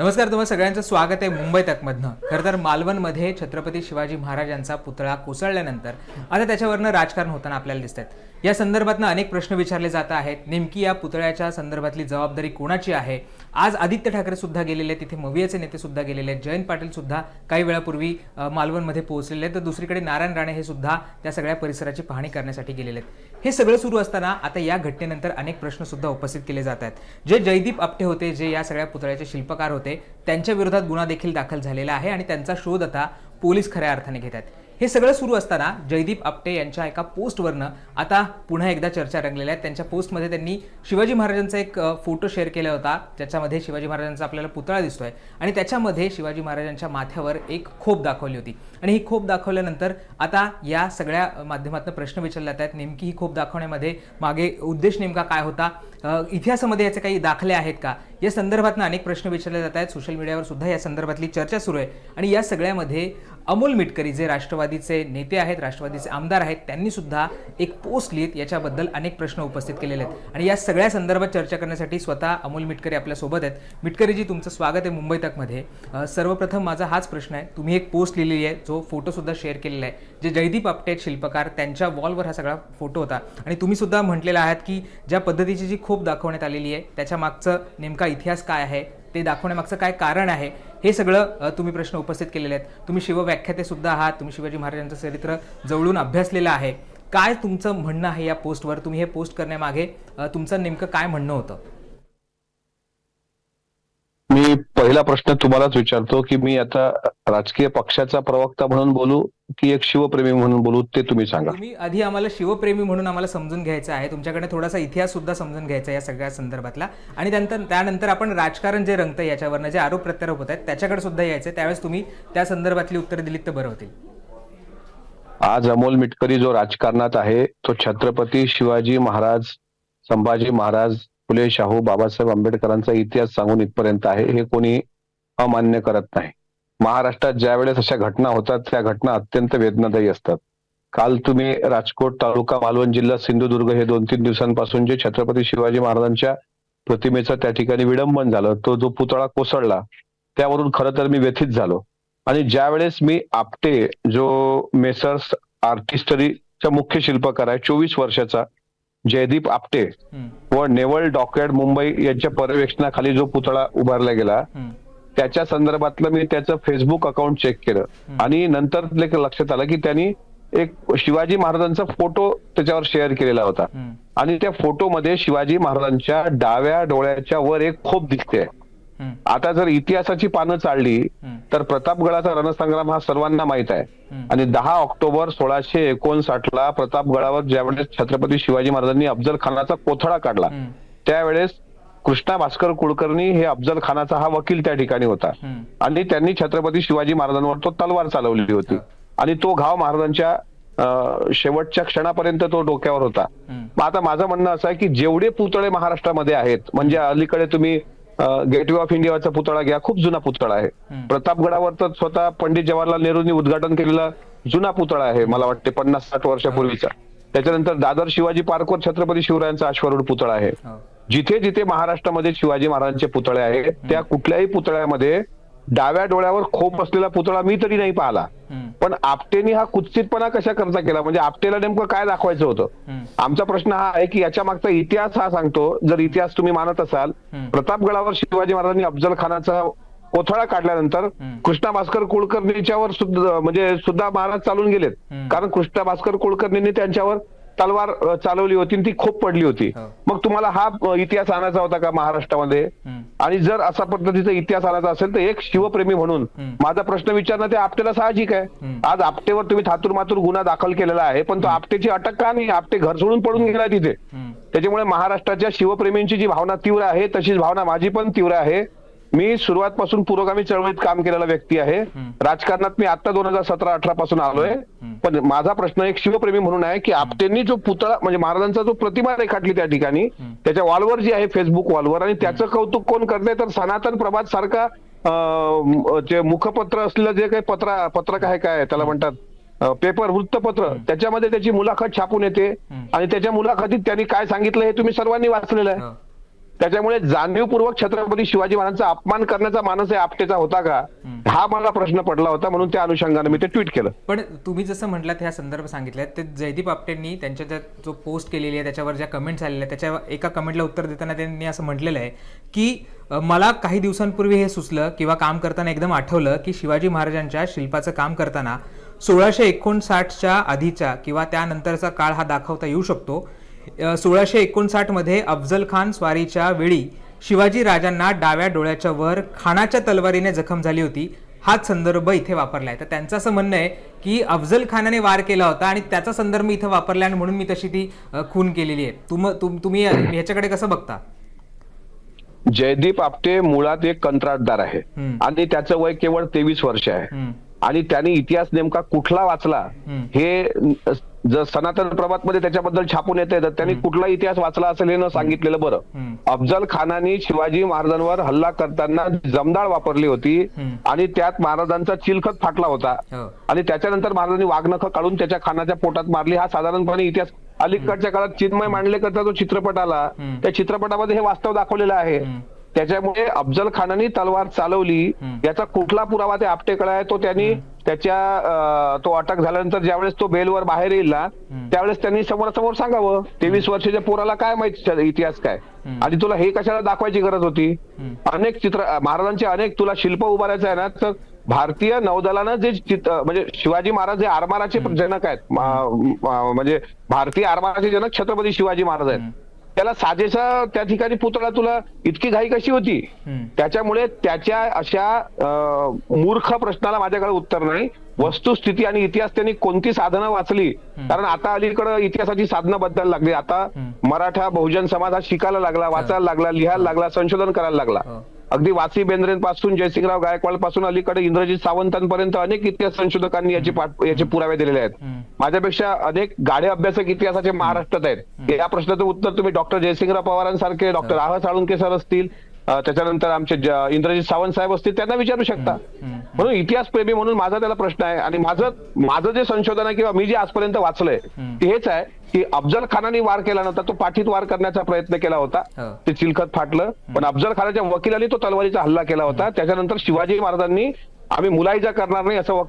नमस्कार तुम्हाला सगळ्यांचं स्वागत आहे मुंबई तकमधनं. खरं तर मालवणमध्ये छत्रपती शिवाजी महाराजांचा पुतळा कोसळल्यानंतर आता त्याच्यावरनं राजकारण होताना आपल्याला दिसतात या संदर्भातनं अनेक प्रश्न विचारले जात आहेत. नेमकी या पुतळ्याच्या संदर्भातली जबाबदारी कोणाची आहे? आज आदित्य ठाकरे सुद्धा गेलेले आहेत. तिथे मवियाचे नेते सुद्धा गेलेले आहेत. जयंत पाटील सुद्धा काही वेळापूर्वी मालवणमध्ये पोहोचलेले आहेत. तर दुसरीकडे नारायण राणे हे सुद्धा त्या सगळ्या परिसराची पाहणी करण्यासाठी गेलेले आहेत. हे सगळं सुरू असताना आता या घटनेनंतर अनेक प्रश्न सुद्धा उपस्थित केले जात आहेत. जे जयदीप आपटे होते जे या सगळ्या पुतळ्याचे शिल्पकार होते त्यांच्या विरोधात गुन्हा देखील दाखल झालेला आहे आणि त्यांचा शोध आता पोलीस खऱ्या अर्थाने घेत आहेत. हे सगळं सुरू असताना जयदीप आपटे यांच्या एका पोस्टवरनं आता पुन्हा एकदा चर्चा रंगलेल्या आहेत. त्यांच्या पोस्टमध्ये त्यांनी शिवाजी महाराजांचा एक फोटो शेअर केला होता. ज्याच्यामध्ये शिवाजी महाराजांचा आपल्याला पुतळा दिसतोय. आणि त्याच्यामध्ये शिवाजी महाराजांच्या माथ्यावर एक खोप दाखवली होती. आणि ही खोप दाखवल्यानंतर आता या सगळ्या माध्यमातून प्रश्न विचारले जात आहेत. नेमकी ही खोप दाखवण्यामध्ये मागे उद्देश नेमका काय होता? इतिहासामध्ये याचे काही दाखले आहेत का? या संदर्भातनं अनेक प्रश्न विचारले जात आहेत. सोशल मीडियावर सुद्धा या संदर्भातली चर्चा सुरू आहे. आणि या सगळ्यामध्ये अमोल मिटकरी जे राष्ट्रवादीचे नेते आहेत राष्ट्रवादीचे आमदार आहेत त्यांनी सुद्धा एक पोस्ट लिहित याच्याबद्दल अनेक प्रश्न उपस्थित केलेले आहेत. आणि या सगळ्या संदर्भात चर्चा करण्यासाठी स्वतः अमोल मिटकरी आपल्यासोबत आहेत. मिटकरीजी तुमचं स्वागत आहे मुंबई तकमध्ये. सर्वप्रथम माझा हाच प्रश्न आहे. तुम्ही एक पोस्ट लिहिलेली आहे जो फोटोसुद्धा शेअर केलेला आहे जे जयदीप आपटे आहेत शिल्पकार त्यांच्या वॉलवर हा सगळा फोटो होता. आणि तुम्ही सुद्धा म्हटलेला आहात की ज्या पद्धतीची जी खूप दाखवण्यात आलेली आहे त्याच्या मागचं नेमका इतिहास काय आहे ते दाखवण्यामागचं काय कारण आहे हे सगळं तुम्ही प्रश्न उपस्थित केलेले आहेत. तुम्ही शिवव्याख्याते सुद्धा आहात. तुम्ही शिवाजी महाराजांचं चरित्र जवळून अभ्यासलेलं आहे. काय तुमचं म्हणणं आहे या पोस्टवर तुम्ही हे पोस्ट करण्यामागे तुमचं नेमकं काय म्हणणं होतं? मी पहिला प्रश्न तुम्हालाच विचारतो की मी आता राजकीय पक्षाचा प्रवक्ता म्हणून बोलू की एक शिवप्रेमी म्हणून बोलू ते तुम्ही सांगा. तुम्ही आधी आम्हाला शिवप्रेमी म्हणून आम्हाला समजून घ्यायचं आहे. तुमच्याकडे थोडासा इतिहास सुद्धा समजून घ्यायचा या सगळ्या संदर्भातला. आणि त्यानंतर त्यानंतर आपण राजकारण जे रंगतं याच्यावरनं जे आरोप प्रत्यारोप होत आहेत त्याच्याकडे सुद्धा यायचं त्यावेळेस तुम्ही त्या संदर्भातली उत्तरं दिलीत तर बरं होतील. आज अमोल मिटकरी जो राजकारणात आहे तो छत्रपती शिवाजी महाराज संभाजी महाराज फुले शाहू बाबासाहेब आंबेडकरांचा इतिहास सांगून इथपर्यंत आहे. हे कोणी अमान्य करत नाही. महाराष्ट्रात ज्या वेळेस अशा घटना होतात त्या घटना अत्यंत वेदनादायी असतात. काल तुम्ही राजकोट तालुका मालवण जिल्हा सिंधुदुर्ग हे दोन तीन दिवसांपासून जे छत्रपती शिवाजी महाराजांच्या प्रतिमेचं त्या ठिकाणी विडंबन झालं तो जो पुतळा कोसळला त्यावरून खरं तर मी व्यथित झालो. आणि ज्या वेळेस मी आपटे जो मेसर्स आर्टिस्टरीचा मुख्य शिल्पकार आहे चोवीस वर्षाचा जयदीप आपटे व नेवल डॉकयार्ड मुंबई यांच्या पर्यवेक्षणाखाली जो पुतळा उभारला गेला त्याच्या संदर्भातलं मी त्याचं फेसबुक अकाउंट चेक केलं. आणि नंतर लक्षात आलं की त्यांनी एक शिवाजी महाराजांचा फोटो त्याच्यावर शेअर केलेला होता. आणि त्या फोटोमध्ये शिवाजी महाराजांच्या डाव्या डोळ्याच्या वर एक खोप दिसते. आता जर इतिहासाची पानं चालली तर प्रतापगडाचा रणसंग्राम हा सर्वांना माहीत आहे. आणि दहा ऑक्टोबर सोळाशे एकोणसाठ ला प्रतापगडावर ज्यावेळेस छत्रपती शिवाजी महाराजांनी अफजल खानाचा कोथळा काढला त्यावेळेस कृष्णा भास्कर कुलकर्णी हे अफजल खानाचा हा वकील त्या ठिकाणी होता. आणि त्यांनी छत्रपती शिवाजी महाराजांवर तो तलवार चालवलेली होती. आणि तो घाव महाराजांच्या शेवटच्या क्षणापर्यंत तो डोक्यावर होता. आता माझं म्हणणं असं आहे की जेवढे पुतळे महाराष्ट्रामध्ये आहेत म्हणजे अलीकडे तुम्ही गेटवे ऑफ इंडियाचा पुतळा घ्या. खूप जुना पुतळा आहे. प्रतापगडावर तर स्वतः पंडित जवाहरलाल नेहरूंनी उद्घाटन केलेला जुना पुतळा आहे मला वाटते पन्नास साठ वर्षापूर्वीचा. त्याच्यानंतर दादर शिवाजी पार्कवर छत्रपती शिवरायांचा अश्वारूढ पुतळा आहे. हो. जिथे जिथे महाराष्ट्रामध्ये शिवाजी महाराजांचे पुतळे आहेत त्या कुठल्याही पुतळ्यामध्ये डाव्या डोळ्यावर खोप असलेला पुतळा मी तरी नाही पाहिला. पण आपटेनी हा कुत्सितपणा कशा करता केला म्हणजे आपटेला नेमकं काय दाखवायचं होतं आमचा प्रश्न हा आहे की याच्या मागचा इतिहास हा सांगतो जर इतिहास तुम्ही मानत असाल. प्रतापगडावर शिवाजी महाराजांनी अफजल खानाचा कोथळा काढल्यानंतर. कृष्णा भास्कर कुलकर्णीच्यावर सुद्धा म्हणजे सुद्धा महाराज चालून गेलेत. कारण कृष्णा भास्कर कुलकर्णींनी त्यांच्यावर तलवार चालवली होती ती खूप पडली होती. हो. मग तुम्हाला हा इतिहास आणायचा होता का महाराष्ट्रामध्ये? आणि जर असा पद्धतीचा इतिहास आणायचा असेल तर एक शिवप्रेमी म्हणून. माझा प्रश्न विचारणं ते आपल्याला साहजिक आहे. आज आपटेवर तुम्ही थातूर मातूर गुन्हा दाखल केलेला आहे पण तो आपटेची अटक का नाही? आपटे घर सोडून पडून गेलाय तिथे. त्याच्यामुळे महाराष्ट्राच्या शिवप्रेमींची जी भावना तीव्र आहे तशीच भावना माझी पण तीव्र आहे. मी सुरुवातपासून पुरोगामी चळवळीत काम केलेला व्यक्ती आहे. राजकारणात मी आता दोन हजार सतरा अठरा पासून आलोय. पण माझा प्रश्न एक शिवप्रेमी म्हणून आहे की आपटेंनी जो पुतळा म्हणजे महाराजांचा जो प्रतिमा रेखाटली त्या ठिकाणी त्याच्या वॉलवर जी आहे फेसबुक वॉलवर आणि त्याचं कौतुक कोण करतंय? तर सनातन प्रभात सारखा जे मुखपत्र असलेलं जे काही पत्र पत्रक आहे काय त्याला म्हणतात पेपर वृत्तपत्र त्याच्यामध्ये त्याची मुलाखत छापून येते. आणि त्याच्या मुलाखतीत त्यांनी काय सांगितलं हे तुम्ही सर्वांनी वाचलेलं आहे. त्याच्यामुळे जाणीवपूर्वक छत्रपती शिवाजी महाराजांचा अपमान करण्याचा मानस आहे आपटेचा होता का? हा मला प्रश्न पडला होता म्हणून त्या अनुषंगाने मी ते ट्विट केलं. पण तुम्ही जसं म्हटलात ह्या संदर्भ सांगितले ते जयदीप आपटेंनी त्यांच्या त्या जो पोस्ट केलेली आहे त्याच्यावर ज्या कमेंट्स आलेल्या त्याच्या एका कमेंटला उत्तर देताना त्यांनी असं म्हटलेलं आहे की मला काही दिवसांपूर्वी हे सुचलं किंवा काम करताना एकदम आठवलं की शिवाजी महाराजांच्या शिल्पाचं काम करताना सोळाशे एकोणसाठच्या आधीच्या किंवा त्यानंतरचा काळ हा दाखवता येऊ शकतो. सोळाशे एकोणसाठमध्ये अफजल खान स्वारीच्या वेळी शिवाजी राजांना डाव्या डोळ्याच्या वर खानाच्या तलवारीने जखम झाली होती. हाच संदर्भ इथे वापरलाय. तर त्यांचं असं म्हणणं आहे की अफजल खानाने वार केला होता आणि त्याचा संदर्भ इथं वापरला आणि म्हणून मी तशी ती खून केलेली आहे. तुम तुम- तुम्ही ह्याच्याकडे कसं बघता? जयदीप आपटे मुळात एक कंत्राटदार आहे. आणि त्याचं वय केवळ तेवीस वर्ष आहे. आणि त्यांनी इतिहास नेमका कुठला वाचला. हे जर सनातन प्रभात मध्ये त्याच्याबद्दल छापून येते तर त्यांनी कुठला इतिहास वाचला असेल हे न सांगितलेलं बरं. अफजल खानाने शिवाजी महाराजांवर हल्ला करताना जमदाळ वापरली होती. आणि त्यात महाराजांचा चिलखत फाटला होता हो. आणि त्याच्यानंतर महाराजांनी वाघनख काढून त्याच्या खानाच्या पोटात मारली हा साधारणपणे इतिहास अलीकडच्या काळात चिन्मय मांडलेकरचा जो चित्रपट आला. त्या चित्रपटामध्ये हे वास्तव दाखवलेलं आहे. त्याच्यामुळे अफजल खानाने तलवार चालवली. याचा कुठला पुरावा ते आपटेकडे आहे तो त्यांनी त्याच्या तो अटक झाल्यानंतर ज्यावेळेस तो बेलवर बाहेर येईल ना त्यावेळेस त्यांनी समोरासमोर सांगावं तेवीस वर्षाच्या पोराला काय माहीत इतिहास काय. आणि तुला हे कशाला दाखवायची गरज होती. अनेक चित्र महाराजांचे अनेक तुला शिल्प उभारायचं आहे ना तर भारतीय नौदलानं जे चित्र म्हणजे शिवाजी महाराज हे आरमाराचे जनक आहेत. म्हणजे भारतीय आरमाराचे जनक छत्रपती शिवाजी महाराज आहेत. त्याला साजेसा त्या ठिकाणी पुतळा तुला इतकी घाई कशी होती. त्याच्यामुळे त्याच्या अशा मूर्ख प्रश्नाला माझ्याकडे उत्तर नाही. वस्तुस्थिती आणि इतिहास त्यांनी कोणती साधनं वाचली? कारण आता अलीकडं इतिहासाची साधनं बदलायला लागली. आता मराठा बहुजन समाज हा शिकायला लागला वाचायला लागला लिहायला लागला संशोधन करायला लागला. हो. अगदी वासी बेंद्रेपासून जयसिंगराव गायकवाडपासून अलीकडे इंद्रजित सावंतांपर्यंत अनेक इतिहास संशोधकांनी याचे पाठ याचे पुरावे दिलेले आहेत. माझ्यापेक्षा अनेक गाडे अभ्यासक इतिहासाचे महाराष्ट्रात आहेत. या प्रश्नाचं उत्तर तुम्ही डॉक्टर जयसिंगराव पवारांसारखे डॉक्टर आह साळुंके सर असतील त्याच्यानंतर आमचे इंद्रजित सावंत साहेब असतील त्यांना विचारू शकता. म्हणून इतिहास प्रेमी म्हणून माझा त्याला प्रश्न आहे. आणि माझं माझं जे संशोधन आहे किंवा मी जे आजपर्यंत वाचलंय ते हेच आहे की अफजल खानाने वार केला नव्हता तो पाठीत वार करण्याचा प्रयत्न केला होता. हो. ते चिलखत फाटलं. पण अफजल खानाच्या वकिलांनी तो तलवारीचा हल्ला केला होता. त्याच्यानंतर शिवाजी महाराजांनी आम्ही मुलाईजा करणार नाही असं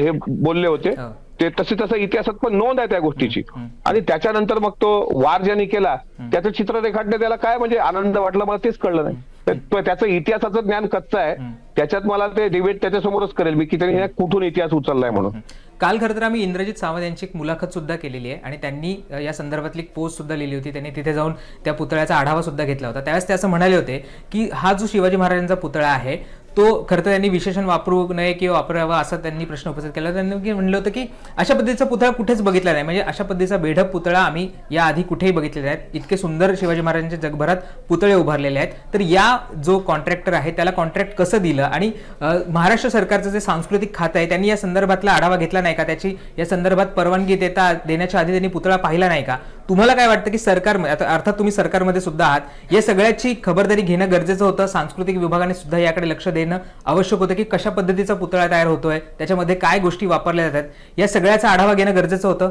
हे बोलले होते. हो. ते तसे तसं इतिहासात पण नोंद आहे त्या गोष्टीची. आणि त्याच्यानंतर मग तो वार ज्यांनी केला त्याचं चित्र रेखाटणे त्याला काय म्हणजे आनंद वाटला मला तेच कळलं नाही. तर त्याचं इतिहासाचं ज्ञान कच्चं आहे. त्याच्यात मला ते डिबेट त्याच्यासमोरच करेल. मी की त्यांनी कुठून इतिहास उचललाय म्हणून. काल खरं तर आम्ही इंद्रजित सावंत यांची एक मुलाखत सुद्धा केलेली आहे. आणि त्यांनी या संदर्भातली एक पोस्ट सुद्धा लिहिली होती. त्यांनी तिथे जाऊन त्या पुतळ्याचा आढावा सुद्धा घेतला होता. त्यावेळेस ते असं म्हणाले होते की हा जो शिवाजी महाराजांचा पुतळा आहे तो खरं तर त्यांनी विशेषण वापरू नये किंवा वापरावा असं त्यांनी प्रश्न उपस्थित केला. त्यांनी की म्हणलं होतं की अशा पद्धतीचा पुतळा कुठेच बघितला नाही. म्हणजे अशा पद्धतीचा बेढप पुतळा आम्ही या आधी कुठेही बघितलेला आहेत इतके सुंदर शिवाजी महाराजांच्या जगभरात पुतळे उभारलेले आहेत. तर या जो कॉन्ट्रॅक्टर आहे त्याला कॉन्ट्रॅक्ट कसं दिलं? आणि महाराष्ट्र सरकारचं जे सांस्कृतिक खातं आहे त्यांनी या संदर्भातला आढावा घेतला नाही का? त्याची या संदर्भात परवानगी देता देण्याच्या आधी त्यांनी पुतळा पाहिला नाही का? तुम्हाला काय वाटतं की सरकार अर्थात तुम्ही सरकारमध्ये सुद्धा आहात या सगळ्याची खबरदारी घेणं गरजेचं होतं सांस्कृतिक विभागाने सुद्धा याकडे लक्ष देणं आवश्यक होतं की कशा पद्धतीचा पुतळा तयार होतोय त्याच्यामध्ये काय गोष्टी वापरल्या जातात या सगळ्याचा आढावा घेणं गरजेचं होतं?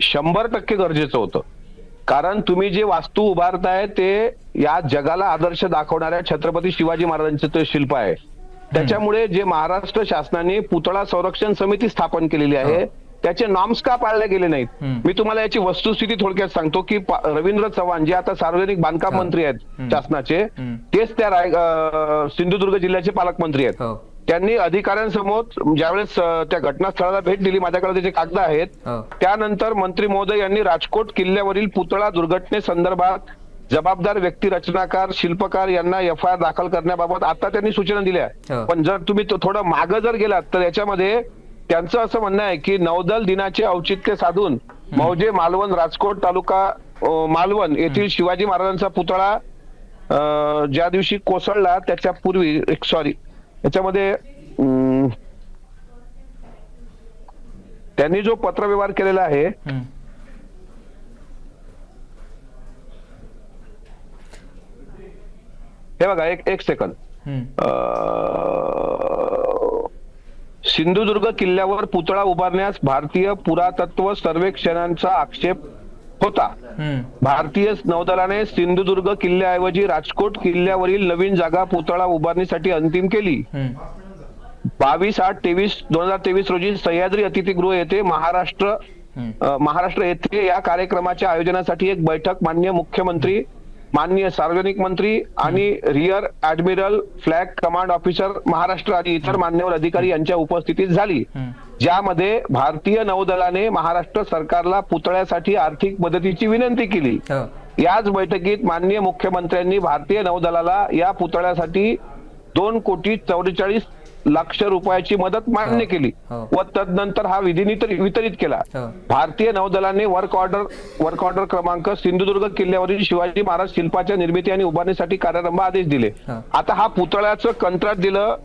शंभर टक्के गरजेचं होतं. कारण तुम्ही जे वास्तू उभारताय ते या जगाला आदर्श दाखवणाऱ्या छत्रपती शिवाजी महाराजांचं ते शिल्प आहे. त्याच्यामुळे जे महाराष्ट्र शासनाने पुतळा संरक्षण समिती स्थापन केलेली आहे त्याचे नॉर्म्स का पाळले गेले नाहीत. मी तुम्हाला याची वस्तुस्थिती थोडक्यात सांगतो की रवींद्र चव्हाण जे आता सार्वजनिक बांधकाम मंत्री आहेत शासनाचे. तेच त्या राय सिंधुदुर्ग जिल्ह्याचे पालकमंत्री आहेत. हो. त्यांनी अधिकाऱ्यांसमोर ज्यावेळेस त्या घटनास्थळाला भेट दिली माझ्याकडे त्याचे कागद आहेत हो. त्यानंतर मंत्री महोदय यांनी राजकोट किल्ल्यावरील पुतळा दुर्घटनेसंदर्भात जबाबदार व्यक्ती रचनाकार शिल्पकार यांना एफ आय आर दाखल करण्याबाबत आता त्यांनी सूचना दिल्या. हो. पण जर तुम्ही थोडं मागं जर गेलात तर याच्यामध्ये त्यांचं असं म्हणणं आहे की नौदल दिनाचे औचित्य साधून मौजे मालवण राजकोट तालुका मालवण येथील शिवाजी महाराजांचा पुतळा ज्या दिवशी कोसळला त्याच्या पूर्वी एक सॉरी याच्यामध्ये त्यांनी जो पत्रव्यवहार केलेला आहे. हे बघा एक एक सेकंद सिंधुदुर्ग किल्ल्यावर पुतळा उभारण्यास भारतीय पुरातत्व सर्वेक्षणांचा आक्षेप होता. भारतीय नौदलाने सिंधुदुर्ग किल्ल्याऐवजी राजकोट किल्ल्यावरील नवीन जागा पुतळा उभारणीसाठी अंतिम केली. बावीस आठ तेवीस दोन हजार तेवीस रोजी सह्याद्री अतिथीगृह येथे महाराष्ट्र महाराष्ट्र येथे या कार्यक्रमाच्या आयोजनासाठी एक बैठक माननीय मुख्यमंत्री माननीय सार्वजनिक मंत्री आणि rear admiral flag command officer Maharashtra आणि इतर मान्यवर अधिकारी यांच्या उपस्थितीत झाली. ज्यामध्ये भारतीय नौदलाने महाराष्ट्र सरकारला पुतळ्यासाठी आर्थिक मदतीची विनंती केली हो. याच बैठकीत माननीय मुख्यमंत्र्यांनी भारतीय नौदलाला या पुतळ्यासाठी दोन कोटी चौवेचाळीस लक्ष रुपयाची मदत मान्य हो. केली हो. व तदनंतर हा विधी वितरित केला हो. भारतीय नौदलाने वर्क ऑर्डर वर्क ऑर्डर क्रमांक सिंधुदुर्ग किल्ल्यावरील शिवाजी महाराज शिल्पाच्या निर्मिती आणि उभारणीसाठी कार्यारंभ आदेश दिले. आता हा पुतळ्याचं कंत्राट दिलं.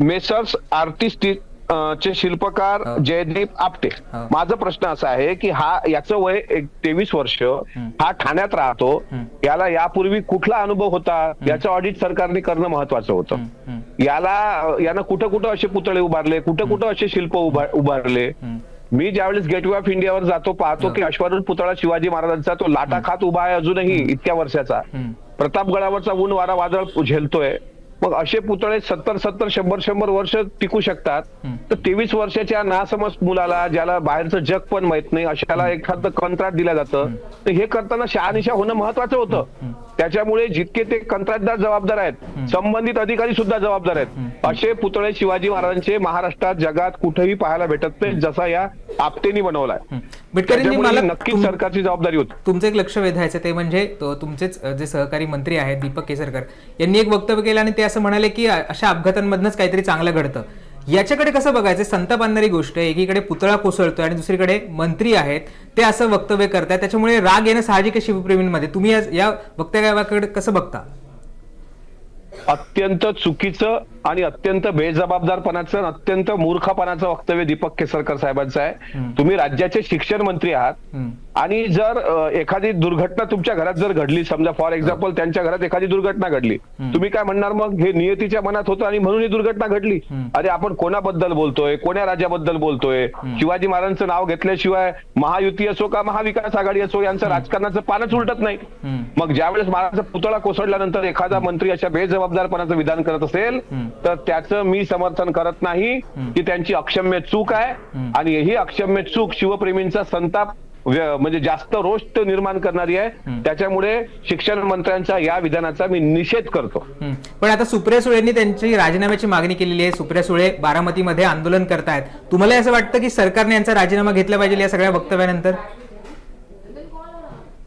मेसर्स आर्टिस्टिक चे शिल्पकार. जयदीप आपटे. माझा प्रश्न असा आहे की हा याचं वय एक तेवीस वर्ष हा ठाण्यात राहतो. याला यापूर्वी कुठला अनुभव होता? याचं ऑडिट सरकारने करणं महत्वाचं होतं. याला यानं कुठं कुठं असे पुतळे उभारले कुठं कुठं असे शिल्प उभा- उभारले. मी ज्यावेळेस गेटवे ऑफ इंडियावर जातो पाहतो की अश्वारूढ पुतळा शिवाजी महाराजांचा तो लाटा खात उभा आहे अजूनही इतक्या वर्षाचा. प्रतापगडावरचा ऊन वारा वादळ झेलतोय. मग असे पुतळे सत्तर सत्तर शंभर शंभर वर्ष टिकू शकतात. तर तेवीस वर्षाच्या नासमज मुलाला ज्याला बाहेरचं जग पण माहीत नाही अशाला एखादं कंत्राट दिलं जातं. तर हे करताना शहानिशा होणं महत्वाचं होतं. त्याच्यामुळे जितके ते कंत्राटदार जबाबदार आहेत संबंधित अधिकारी सुद्धा जबाबदार आहेत. असे पुतळे शिवाजी महाराजांचे महाराष्ट्रात जगात कुठेही पाहायला भेटत नाही जसा या आपटेनी बनवलाय. नक्कीच तुम- सरकारची जबाबदारी होती. तुमचं एक लक्ष वेधायचं ते म्हणजे तो तुमचेच जे सहकारी मंत्री आहेत दीपक केसरकर यांनी एक वक्तव्य केलं आणि ते असं म्हणाले की अशा अपघातांमधनच काहीतरी चांगलं घडतं. याच्याकडे कसं बघायचं? संताप आणणारी गोष्ट आहे एकीकडे पुतळा कोसळतोय आणि दुसरीकडे मंत्री आहेत. ते असं वक्तव्य करतायत. त्याच्यामुळे राग येणं साहजिक आहे शिवप्रेमींमध्ये. तुम्ही या- या वक्तव्याकडे कसं बघता? अत्यंत चुकीचं आणि अत्यंत बेजबाबदारपणाचं आणि अत्यंत मूर्खपणाचं वक्तव्य दीपक केसरकर साहेबांचं आहे. तुम्ही राज्याचे शिक्षण मंत्री आहात. आणि जर एखादी दुर्घटना तुमच्या घरात जर घडली समजा फॉर एक्झाम्पल त्यांच्या घरात एखादी दुर्घटना घडली तुम्ही काय म्हणणार मग? हे नियतीच्या मनात होतं आणि म्हणून ही दुर्घटना घडली. अरे आपण कोणाबद्दल बोलतोय? कोण्या राज्याबद्दल बोलतोय? शिवाजी महाराजांचं नाव घेतल्याशिवाय महायुती असो का महाविकास आघाडी असो यांचं राजकारणाचं पानच उलटत नाही. मग ज्यावेळेस महाराजांचा पुतळा कोसळल्यानंतर एखादा मंत्री अशा बेजबाबदारपणाचं विधान करत असेल तर त्याचं मी समर्थन करत नाही की त्यांची अक्षम्य चूक आहे. आणि ही अक्षम्य चूक शिवप्रेमींचा संताप म्हणजे जास्त रोष निर्माण करणारी आहे. त्याच्यामुळे शिक्षण मंत्र्यांच्या या विधानाचा मी निषेध करतो. पण आता सुप्रिया सुळेंनी त्यांची राजीनाम्याची मागणी केलेली आहे. सुप्रिया सुळे बारामतीमध्ये आंदोलन करतायत. तुम्हाला असं वाटतं की सरकारने यांचा राजीनामा घेतला पाहिजे या सगळ्या वक्तव्यानंतर?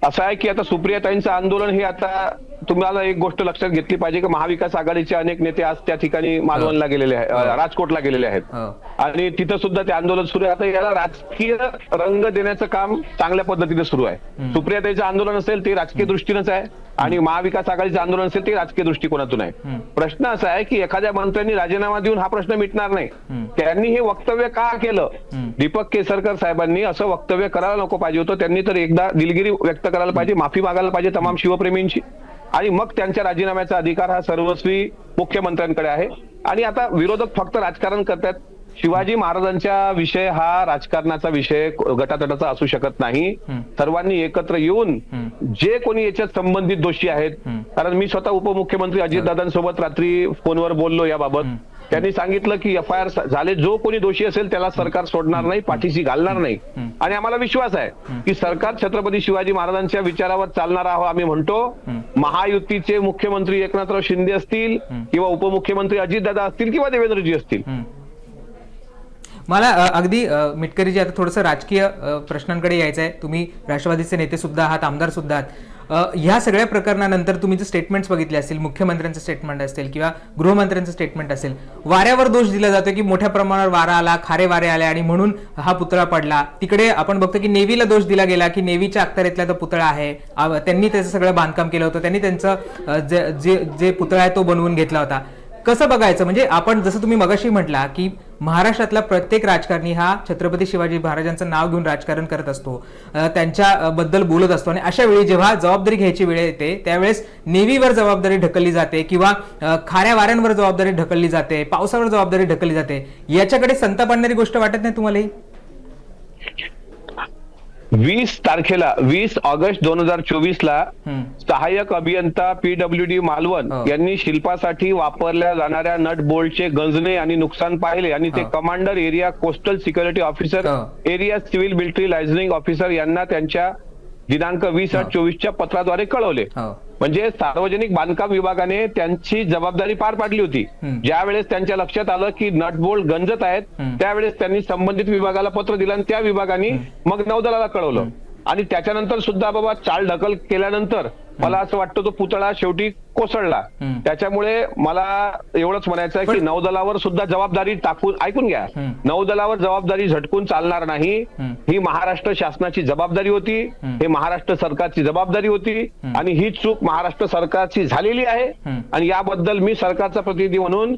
असं आहे की आता सुप्रियाताईंचं आंदोलन हे आता तुम्हाला एक गोष्ट लक्षात घेतली पाहिजे की महाविकास आघाडीचे अनेक नेते आज त्या ठिकाणी मालवणला गेलेले आहेत अ, राजकोटला गेलेले आहेत. हो. आणि तिथं सुद्धा ते आंदोलन सुरू आहे. आता याला राजकीय रंग देण्याचं काम चांगल्या पद्धतीने सुरू आहे. सुप्रियाताईचं आंदोलन असेल ते राजकीय दृष्टीनंच आहे. आणि महाविकास आघाडीचं आंदोलन असेल ते राजकीय दृष्टिकोनातून आहे. प्रश्न असा आहे की एखाद्या मंत्र्यांनी राजीनामा देऊन हा प्रश्न मिटणार नाही. त्यांनी हे वक्तव्य का केलं? दीपक केसरकर साहेबांनी असं वक्तव्य करायला नको पाहिजे होतं. त्यांनी तर एकदा दिलगिरी व्यक्त करायला पाहिजे माफी मागायला पाहिजे तमाम शिवप्रेमींची. आणि मग त्यांच्या राजीनाम्याचा अधिकार हा सर्वस्वी मुख्यमंत्र्यांकडे आहे. आणि आता विरोधक फक्त राजकारण करतात शिवाजी महाराजांच्या विषय हा राजकारणाचा विषय गटातटाचा असू शकत नाही. सर्वांनी एकत्र येऊन जे कोणी याच्यात संबंधित दोषी आहेत कारण मी स्वतः उपमुख्यमंत्री अजितदादांसोबत रात्री फोनवर बोललो याबाबत. त्यांनी सांगितलं की एफ आय आर झाले. जो कोणी दोषी असेल त्याला सरकार सोडणार नाही पाठीशी घालणार नाही. आणि आम्हाला विश्वास आहे की सरकार छत्रपती शिवाजी महाराजांच्या विचारावर चालणार आहोत आम्ही म्हणतो. महायुतीचे मुख्यमंत्री एकनाथराव शिंदे असतील किंवा उपमुख्यमंत्री अजितदादा असतील किंवा देवेंद्रजी असतील. मला अगदी मिटकरी जे आता थोडंसं राजकीय प्रश्नांकडे यायचं आहे तुम्ही राष्ट्रवादीचे नेते सुद्धा आहात आमदार सुद्धा आहात. ह्या सगळ्या प्रकरणानंतर तुम्ही जे स्टेटमेंट्स बघितले असतील मुख्यमंत्र्यांचं स्टेटमेंट असेल किंवा गृहमंत्र्यांचं स्टेटमेंट असेल वाऱ्यावर दोष दिला जातो की मोठ्या प्रमाणावर वारा आला खारे वारे आले आणि म्हणून हा पुतळा पडला. तिकडे आपण बघतो की नेव्हीला दोष दिला गेला की नेव्हीच्या अखत्यारीतला तो पुतळा आहे. त्यांनी त्याचं सगळं बांधकाम केलं होतं. त्यांनी त्यांचं जे- जे पुतळा आहे तो बनवून घेतला होता. कसं बघायचं? म्हणजे आपण जसं तुम्ही मगाशी म्हटला की महाराष्ट्रातला प्रत्येक राजकारणी हा छत्रपती शिवाजी महाराजांचं नाव घेऊन राजकारण करत असतो त्यांच्या बद्दल बोलत असतो आणि अशा वेळी जेव्हा जबाबदारी घ्यायची वेळ येते त्यावेळेस नेव्हीवर जबाबदारी ढकलली जाते किंवा खाऱ्या वाऱ्यांवर जबाबदारी ढकलली जाते पावसावर जबाबदारी ढकलली जाते याच्याकडे संताप आणणारी गोष्ट वाटत नाही तुम्हालाही? वीस तारखेला वीस ऑगस्ट दोन हजार चोवीस ला. सहाय्यक अभियंता पीडब्ल्यू डी मालवण. यांनी शिल्पासाठी वापरल्या जाणाऱ्या नट बोल्टचे गंजणे आणि नुकसान पाहिले आणि ते. Commander area coastal security officer. Area civil military liaisoning officer यांना त्यांच्या दिनांक वीस आठ. चोवीसच्या पत्राद्वारे कळवले म्हणजे सार्वजनिक बांधकाम विभागाने त्यांची जबाबदारी पार पाडली होती. ज्या वेळेस त्यांच्या लक्षात आलं की नट बोल्ट गंजत आहेत. त्यावेळेस त्यांनी संबंधित विभागाला पत्र दिलं आणि त्या विभागाने मग नौदलाला कळवलं आणि त्याच्यानंतर सुद्धा बाबा चाल ढकल केल्यानंतर मला असं वाटतं तो पुतळा शेवटी कोसळला. त्याच्यामुळे मला एवढंच म्हणायचं आहे की नौदलावर सुद्धा जबाबदारी टाकून ऐकून घ्या. नौदलावर जबाबदारी झटकून चालणार नाही. ही महाराष्ट्र शासनाची जबाबदारी होती. हे महाराष्ट्र सरकारची जबाबदारी होती. आणि ही चूक महाराष्ट्र सरकारची झालेली आहे. आणि याबद्दल मी सरकारचा प्रतिनिधी म्हणून.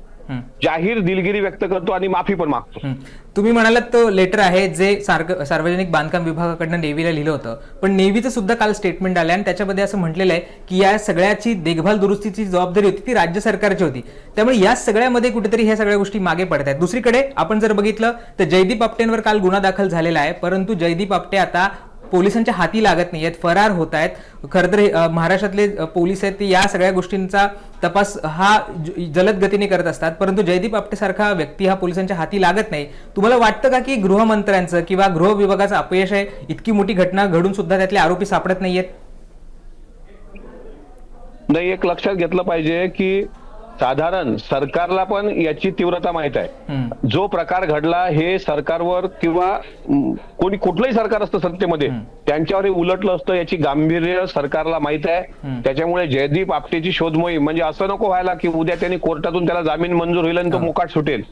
जाहीर दिलगिरी व्यक्त करतो आणि माफी पण मागतो. तुम्ही म्हणालात तो लेटर आहे जे सार्वजनिक बांधकाम विभागाकडनं नेव्हीला लिहिलं होतं. पण नेव्हीचं सुद्धा काल स्टेटमेंट आलं आणि त्याच्यामध्ये असं म्हटलेलं आहे की या सगळ्याची देखभाल दुरुस्तीची जबाबदारी होती ती राज्य सरकारची होती. त्यामुळे या सगळ्यामध्ये कुठेतरी ह्या सगळ्या गोष्टी मागे पडत आहेत. दुसरीकडे आपण जर बघितलं तर जयदीप आपटेंवर काल गुन्हा दाखल झालेला आहे. परंतु जयदीप आपटे आता पोलिसांच्या हाती लागत नाही आहेत फरार होत आहेत. खरं तर महाराष्ट्रातले पोलीस आहेत ते या सगळ्या गोष्टींचा तपास हा ज- जलद गतीने करत असतात. परंतु जयदीप आपटेसारखा व्यक्ती हा पोलिसांच्या हाती लागत नाही. तुम्हाला वाटतं का की गृहमंत्र्यांचं किंवा गृह विभागाचं अपयश आहे? इतकी मोठी घटना घडून सुद्धा त्यातले आरोपी सापडत नाहीयेत? नाही एक लक्षात घेतलं पाहिजे की साधारण सरकारला पण याची तीव्रता माहीत आहे. जो प्रकार घडला हे सरकारवर किंवा कोणी कुठलंही सरकार असतं सत्तेमध्ये त्यांच्यावर हे उलटलं असतं याची गांभीर्य सरकारला माहीत आहे. त्याच्यामुळे जयदीप आपटेची शोध मोहीम म्हणजे असं नको व्हायला की उद्या त्यांनी कोर्टातून त्याला जामीन मंजूर होईल आणि तो मुकाट सुटेल.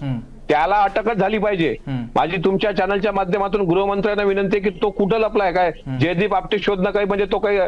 त्याला अटकच झाली पाहिजे. माझी तुमच्या चॅनलच्या माध्यमातून गृहमंत्र्यांना विनंती आहे की तो कुठं लपलाय काय? जयदीप आपटे शोधणं काही म्हणजे तो काही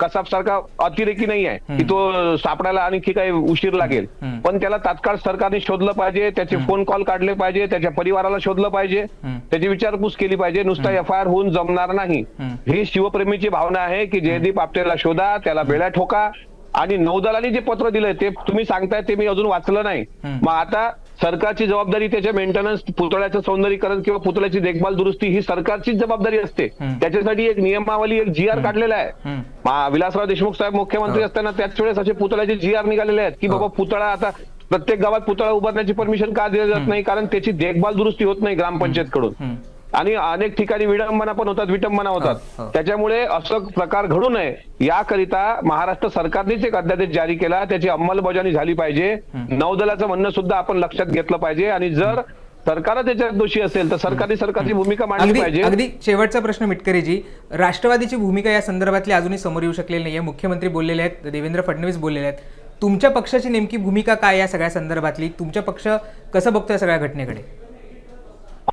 कसाब सारखा अतिरेकी नाही आहे. की तो सापडायला आणखी काही उशीर लागेल. पण त्याला तात्काळ सरकारने शोधलं पाहिजे त्याचे फोन कॉल काढले पाहिजे त्याच्या परिवाराला शोधलं पाहिजे. त्याची विचारपूस केली पाहिजे. नुसता एफ आय आर होऊन जमणार नाही. ही शिवप्रेमीची भावना आहे की जयदीप आपटेला शोधा त्याला बेड्या ठोका आणि नौदलाने जे पत्र दिलंय ते तुम्ही सांगताय ते मी अजून वाचलं नाही. मग आता सरकारची जबाबदारी त्याच्या मेंटेनन्स पुतळ्याचं सौंदर्यीकरण किंवा पुतळ्याची देखभाल दुरुस्ती ही सरकारचीच जबाबदारी असते. त्याच्यासाठी एक नियमावली एक जी आर काढलेला आहे विलासराव देशमुख साहेब मुख्यमंत्री. असताना त्याच वेळेस असे पुतळ्याचे जी आर निघालेले आहेत की. बाबा पुतळा आता प्रत्येक गावात पुतळा उभारण्याची परमिशन का दिली जात नाही कारण त्याची देखभाल दुरुस्ती होत नाही ग्रामपंचायत कडून. आणि अनेक ठिकाणी विडंबना पण होतात विटंबना. होतात. त्याच्यामुळे असं प्रकार घडू नये. याकरिता महाराष्ट्र सरकारनेच एक अध्यादेश जारी केला. त्याची अंमलबजावणी झाली पाहिजे. नौदलाचं म्हणणं सुद्धा आपण लक्षात घेतलं पाहिजे. आणि जर सरकार त्याच्यात दोषी असेल तर सरकारने सरकारची भूमिका मांडली पाहिजे. अगदी शेवटचा प्रश्न मिटकरीजी. राष्ट्रवादीची भूमिका या संदर्भातली अजूनही समोर येऊ शकलेली नाहीये. मुख्यमंत्री बोललेले आहेत देवेंद्र फडणवीस बोललेले आहेत. तुमच्या पक्षाची नेमकी भूमिका काय या सगळ्या संदर्भातली? तुमच्या पक्ष कसं बघतो या सगळ्या घटनेकडे?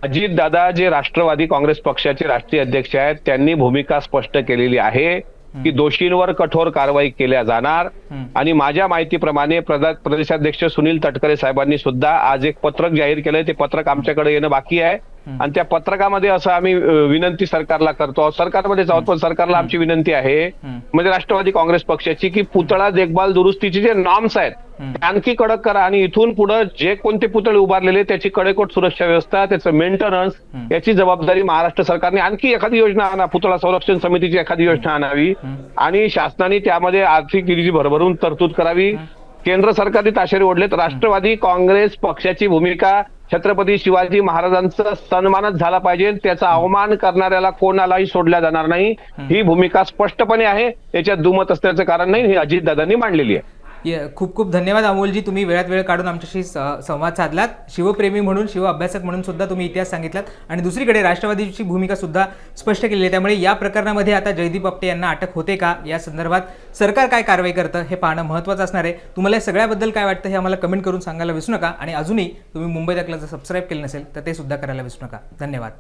अजित दादा जे राष्ट्रवादी काँग्रेस पक्षाचे राष्ट्रीय अध्यक्ष आहेत त्यांनी भूमिका स्पष्ट केलेली आहे की दोषींवर कठोर कारवाई केल्या जाणार. आणि माझ्या माहितीप्रमाणे प्रदा- प्रदेशाध्यक्ष सुनील तटकरे साहेबांनी सुद्धा आज एक पत्रक जाहीर केलंय. ते पत्रक आमच्याकडे येणं बाकी आहे. आणि त्या पत्रकामध्ये असं आम्ही विनंती सरकारला करतो. सरकारमध्येच आहोत पण सरकारला आमची विनंती आहे. म्हणजे राष्ट्रवादी काँग्रेस पक्षाची की पुतळा देखभाल दुरुस्तीचे जे नॉर्म्स आहेत आणखी कडक करा आणि इथून पुढे जे कोणते पुतळे उभारलेले त्याची कडेकोट सुरक्षा व्यवस्था त्याचं मेंटेनन्स. याची जबाबदारी महाराष्ट्र सरकारने आणखी एखादी योजना आणा. पुतळा संरक्षण समितीची एखादी योजना आणावी. आणि शासनाने त्यामध्ये आर्थिक निधीची भरभरून तरतूद करावी. केंद्र सरकारने ताशेरे ओढलेत राष्ट्रवादी काँग्रेस पक्षाची भूमिका छत्रपती शिवाजी महाराजांचा सन्मानच झाला पाहिजे. त्याचा अवमान करणाऱ्याला कोणालाही सोडल्या जाणार नाही. ही भूमिका स्पष्टपणे आहे. याच्यात दुमत असण्याचं कारण नाही. ही अजितदादांनी मांडलेली आहे. खूप खूप धन्यवाद अमोलजी तुम्ही वेळात वेळ काढून आमच्याशी स- संवाद साधलात. शिवप्रेमी म्हणून शिव अभ्यासक म्हणून सुद्धा तुम्ही इतिहास सांगितलात. आणि दुसरीकडे राष्ट्रवादीची भूमिका सुद्धा स्पष्ट केलेली आहे. त्यामुळे या प्रकरणामध्ये आता जयदीप आपटे यांना अटक होते का? या संदर्भात सरकार काय कारवाई करतं हे पाहणं महत्त्वाचं असणार आहे. तुम्हाला या सगळ्याबद्दल काय वाटतं हे आम्हाला कमेंट करून सांगायला विसरू नका. आणि अजूनही तुम्ही मुंबई तकला जर सबस्क्राईब केलं नसेल तर ते सुद्धा करायला विसरू नका. धन्यवाद.